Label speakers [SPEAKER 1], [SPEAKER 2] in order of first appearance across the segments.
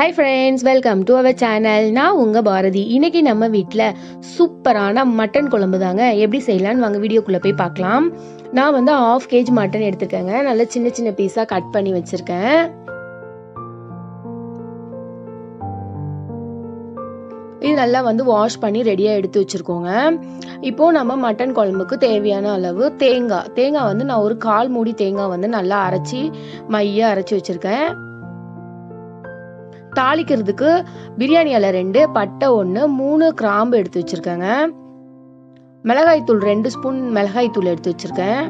[SPEAKER 1] Hi friends welcome to our channel நான் உங்கள் பாரதி. இன்னைக்கு நம்ம வீட்டில் சூப்பரான மட்டன் குழம்பு தாங்க. எப்படி செய்யலாம்னு வாங்க வீடியோக்குள்ளே போய் பார்க்கலாம். நான் வந்து ஆஃப் கேஜி மட்டன் எடுத்துருக்கேங்க. நல்லா சின்ன சின்ன பீஸாக கட் பண்ணி வச்சுருக்கேன். இது நல்லா வந்து வாஷ் பண்ணி ரெடியாக எடுத்து வச்சுருக்கோங்க. இப்போது நம்ம மட்டன் குழம்புக்கு தேவையான அளவு தேங்காய். தேங்காய் வந்து நான் ஒரு கால் மூடி தேங்காய் வந்து நல்லா அரைச்சி மைய அரைச்சி வச்சுருக்கேன். தாளிக்கிறதுக்கு பிரியாணி இலை ரெண்டு பட்டை ஒன்று மூணு கிராம்பு எடுத்து வச்சுருக்கேங்க. மிளகாய்த்தூள் ரெண்டு ஸ்பூன் மிளகாய்த்தூள் எடுத்து வச்சுருக்கேன்.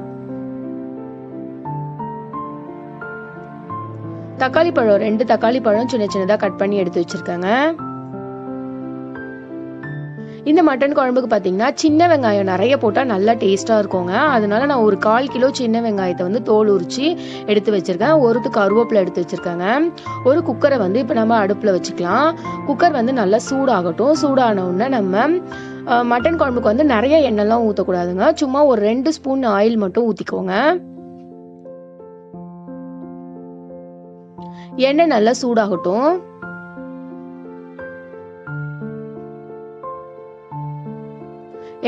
[SPEAKER 1] தக்காளி பழம் ரெண்டு தக்காளி பழம் சின்ன சின்னதாக கட் பண்ணி எடுத்து வச்சுருக்கேங்க. இந்த மட்டன் குழம்புக்கு பார்த்தீங்கன்னா சின்ன வெங்காயம் நிறைய போட்டால் நல்லா டேஸ்ட்டாக இருக்குங்க. அதனால நான் ஒரு கால் கிலோ சின்ன வெங்காயத்தை வந்து தோல் உரிச்சு எடுத்து வச்சிருக்கேன். ஒருத்து கருவேப்பிலை எடுத்து வச்சிருக்கேங்க. ஒரு குக்கரை வந்து இப்போ நம்ம அடுப்பில் வச்சுக்கலாம். குக்கர் வந்து நல்லா சூடாகட்டும். சூடான உடனே நம்ம மட்டன் குழம்புக்கு வந்து நிறைய எண்ணெய்லாம் ஊற்றக்கூடாதுங்க சும்மா ஒரு ரெண்டு ஸ்பூன் ஆயில் மட்டும் ஊற்றிக்கோங்க எண்ணெய் நல்லா சூடாகட்டும்.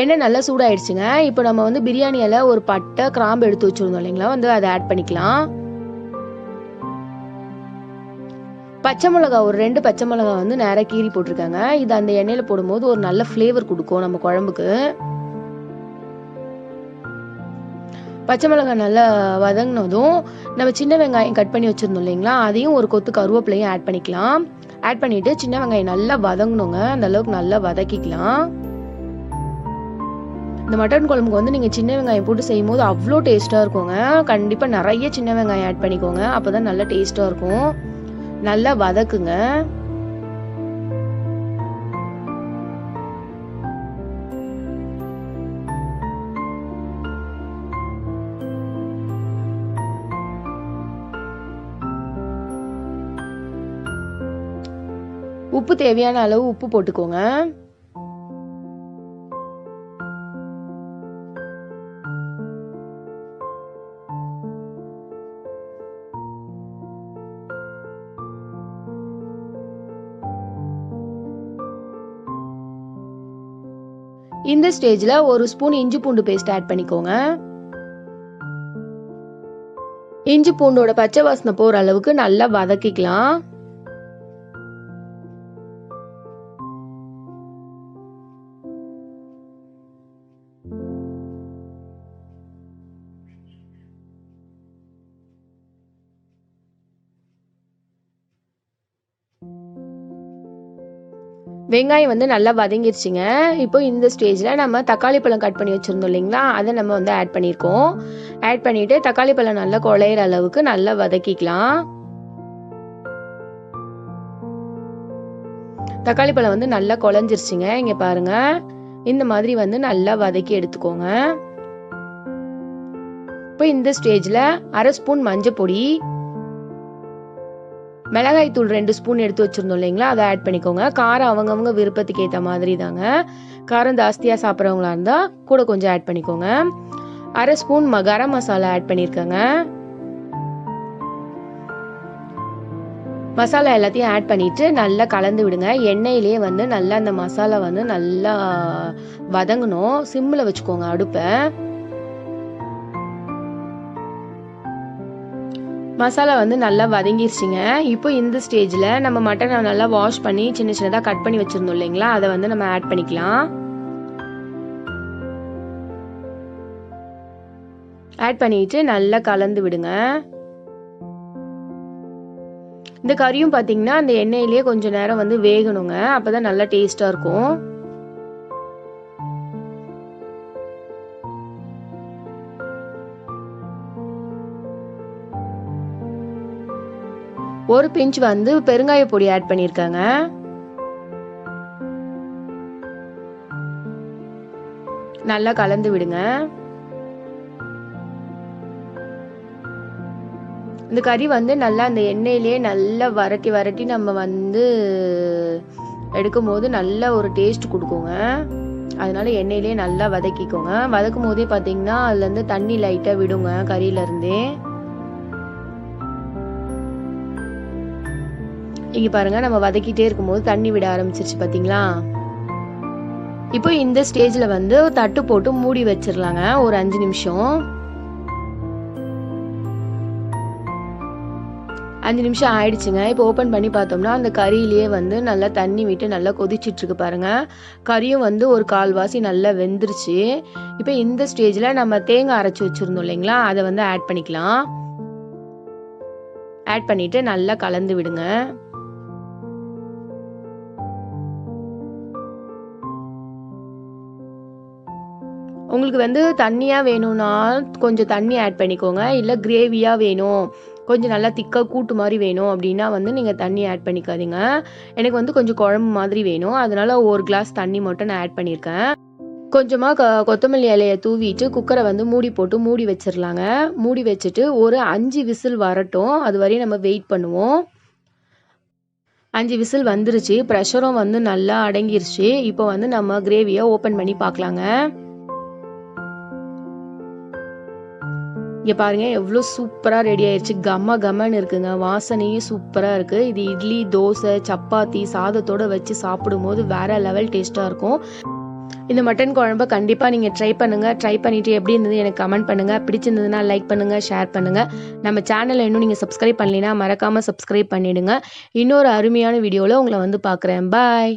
[SPEAKER 1] எண்ணெய் நல்லா சூடாயிடுச்சுங்க. இப்போ நம்ம வந்து பிரியாணியில் ஒரு பட்டை கிராம்பு எடுத்து வச்சுருந்தோம் இல்லைங்களா? வந்து அதை ஆட் பண்ணிக்கலாம். பச்சை மிளகா ஒரு ரெண்டு பச்சை மிளகா வந்து நேராக கீறி போட்டிருக்காங்க. இது அந்த எண்ணெயில் போடும்போது ஒரு நல்ல ஃப்ளேவர் கொடுக்கும் நம்ம குழம்புக்கு. பச்சை மிளகாய் நல்லா வதங்கினதும் நம்ம சின்ன வெங்காயம் கட் பண்ணி வச்சுருந்தோம் இல்லைங்களா? அதையும் ஒரு கொத்து கருவேப்பிலையும் ஆட் பண்ணிக்கலாம். ஆட் பண்ணிவிட்டு சின்ன வெங்காயம் நல்லா வதங்கணுங்க. அந்த அளவுக்கு நல்லா வதக்கிக்கலாம். இந்த மட்டன் குழம்புக்கு வந்து நீங்கள் சின்ன வெங்காயம் போட்டு செய்யும் போது அவ்வளோ டேஸ்ட்டாக இருக்குங்க. கண்டிப்பாக நிறைய சின்ன வெங்காயம் ஆட் பண்ணிக்கோங்க. அப்போ தான் நல்லா டேஸ்ட்டாக இருக்கும். நல்லா வதக்குங்க. உப்பு தேவையான அளவு உப்பு போட்டுக்கோங்க. இந்த ஸ்டேஜில் ஒரு ஸ்பூன் இஞ்சி பூண்டு பேஸ்ட் ஆட் பண்ணிக்கோங்க. இஞ்சி பூண்டோட பச்சை வாசனை போகிற அளவுக்கு நல்லா வதக்கிக்கலாம். வெங்காயம் வந்து நல்லா வதங்கிருச்சுங்க. இப்போ இந்த ஸ்டேஜில் நம்ம தக்காளி பழம் கட் பண்ணி வச்சுருந்தோம் இல்லைங்களா? அதை நம்ம வந்து ஆட் பண்ணியிருக்கோம் ஆட் பண்ணிவிட்டு தக்காளி பழம் நல்லா குழையிற அளவுக்கு நல்லா வதக்கிக்கலாம். தக்காளி பழம் வந்து நல்லா குழஞ்சிருச்சுங்க. இங்கே பாருங்க. இந்த மாதிரி வந்து நல்லா வதக்கி எடுத்துக்கோங்க. இப்போ இந்த ஸ்டேஜில் அரை ஸ்பூன் மஞ்சள் பொடி மிளகாய் தூள் ரெண்டு ஸ்பூன் எடுத்து வச்சுருந்தோம் இல்லைங்களா? அதை ஆட் பண்ணிக்கோங்க. காரம் அவங்கவுங்க விருப்பத்துக்கு ஏற்ற மாதிரி தாங்க. காரம் ஜாஸ்தியாக சாப்பிட்றவங்களா இருந்தால் கூட கொஞ்சம் ஆட் பண்ணிக்கோங்க. அரை ஸ்பூன் ம கரம் மசாலா ஆட் பண்ணியிருக்கேங்க மசாலா எல்லாத்தையும் ஆட் பண்ணிட்டு நல்லா கலந்து விடுங்க. எண்ணெயிலே வந்து நல்லா அந்த மசாலா வந்து நல்லா வதங்கணும். சிம்மில் வச்சுக்கோங்க அடுப்பை. மசாலா வந்து நல்லா வதங்கிருச்சுங்க. இப்போ இந்த ஸ்டேஜில் நம்ம மட்டனை நல்லா வாஷ் பண்ணி சின்ன சின்னதாக கட் பண்ணி வச்சுருந்தோம் இல்லைங்களா? அதை வந்து நம்ம ஆட் பண்ணிக்கலாம். ஆட் பண்ணிட்டு நல்லா கலந்து விடுங்க. இந்த கறியும் பார்த்தீங்கன்னா அந்த எண்ணெயிலேயே கொஞ்சம் நேரம் வந்து வேகணுங்க. அப்போ தான் நல்லா டேஸ்ட்டாக இருக்கும். ஒரு பிஞ்ச் வந்து பெருங்காய பொடி ஆட் பண்ணியிருக்காங்க. நல்லா கலந்து விடுங்க. இந்த கறி வந்து நல்லா அந்த எண்ணெயிலேயே நல்லா வரட்டி வரட்டி நம்ம வந்து எடுக்கும் போது நல்ல ஒரு டேஸ்ட் கொடுக்குங்க. அதனால எண்ணெயிலே நல்லா வதக்கிக்கோங்க. வதக்கும் போதே பார்த்தீங்கன்னா அதுலேருந்து தண்ணி லைட்டாக விடுங்க கறியிலேருந்தே இங்க பாருங்க நம்ம வதக்கிட்டே இருக்கும்போது தண்ணி விட ஆரம்பிச்சிருச்சு பாத்தீங்களா? இப்போ இந்த ஸ்டேஜ்ல வந்து தட்டு போட்டு மூடி வச்சிடலாங்க ஒரு அஞ்சு நிமிஷம். அஞ்சு நிமிஷம் ஆயிடுச்சுங்க. இப்போ ஓப்பன் பண்ணி பார்த்தோம்னா அந்த கறியிலேயே வந்து நல்லா தண்ணி விட்டு நல்லா கொதிச்சிட்டு இருக்கு பாருங்க. கறியும் வந்து ஒரு கால்வாசி நல்லா வெந்துருச்சு. இப்போ இந்த ஸ்டேஜில் நம்ம தேங்காய் அரைச்சி வச்சிருந்தோம் இல்லைங்களா? அதை வந்து ஆட் பண்ணிக்கலாம். ஆட் பண்ணிட்டு நல்லா கலந்து விடுங்க. உங்களுக்கு வந்து தண்ணியாக வேணும்னா கொஞ்சம் தண்ணி ஆட் பண்ணிக்கோங்க. இல்லை கிரேவியாக வேணும். கொஞ்சம் நல்லா திக்காக கூட்டு மாதிரி வேணும் அப்படின்னா வந்து நீங்கள் தண்ணி ஆட் பண்ணிக்காதீங்க. எனக்கு வந்து கொஞ்சம் குழம்பு மாதிரி வேணும். அதனால ஒரு கிளாஸ் தண்ணி மட்டும் நான் ஆட் பண்ணியிருக்கேன் கொஞ்சமாக கொத்தமல்லி இலையை தூவிட்டு குக்கரை வந்து மூடி போட்டு மூடி வச்சிடலாங்க மூடி வச்சுட்டு ஒரு அஞ்சு விசில் வரட்டும். அது வரையும் நம்ம வெயிட் பண்ணுவோம். அஞ்சு விசில் வந்துருச்சு. ப்ரெஷரும் வந்து நல்லா அடங்கிருச்சு. இப்போ வந்து நம்ம கிரேவியை ஓப்பன் பண்ணி பார்க்கலாங்க. இங்கே பாருங்க எவ்வளோ சூப்பராக ரெடி ஆயிடுச்சு கம்ம கம்மன்னு இருக்குங்க. வாசனையும் சூப்பராக இருக்குது இது இட்லி தோசை சப்பாத்தி சாதத்தோட வச்சு சாப்பிடும்போது வேற லெவல் டேஸ்ட்டாக இருக்கும். இந்த மட்டன் குழம்ப கண்டிப்பாக நீங்கள் ட்ரை பண்ணுங்கள் ட்ரை பண்ணிவிட்டு எப்படி இருந்தது எனக்கு கமெண்ட் பண்ணுங்கள் பிடிச்சிருந்ததுன்னா லைக் பண்ணுங்கள் ஷேர் பண்ணுங்கள் நம்ம சேனலை இன்னும் நீங்கள் சப்ஸ்கிரைப் பண்ணலைன்னா மறக்காமல் சப்ஸ்கிரைப் பண்ணிடுங்க. இன்னொரு அருமையான வீடியோவில் உங்களை வந்து பார்க்குறேன். பாய்